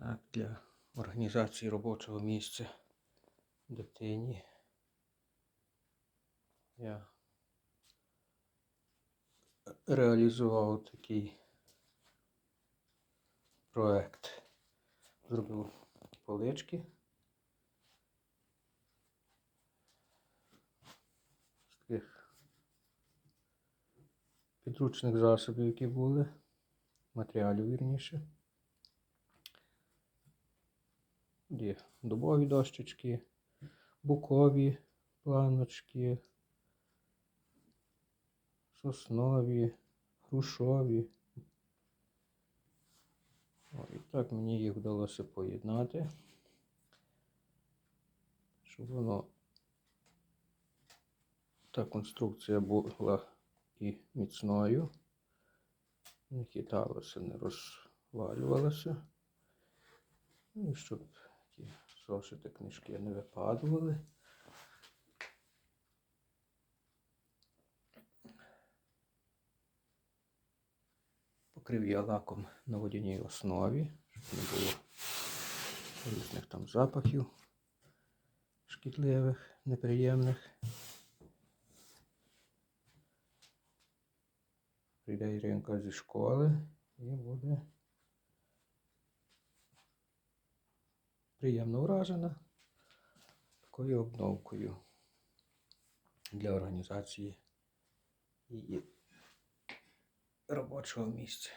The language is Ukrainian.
Так, для організації робочого місця дитині я реалізував такий проект. Зробив полички. З таких підручних засобів, які були, матеріалів вірніше. Є дубові дощечки, букові планочки, соснові, грушові. О, і так мені їх вдалося поєднати, щоб воно та конструкція була і міцною, не хиталося, не розвалювалося. Ну і щоб зошити книжки не випадували. Покрив я лаком на водяній основі, щоб не було різних там запахів шкідливих, неприємних. Прийде Іринка зі школи і буде приємно вражена такою обновкою для організації її робочого місця.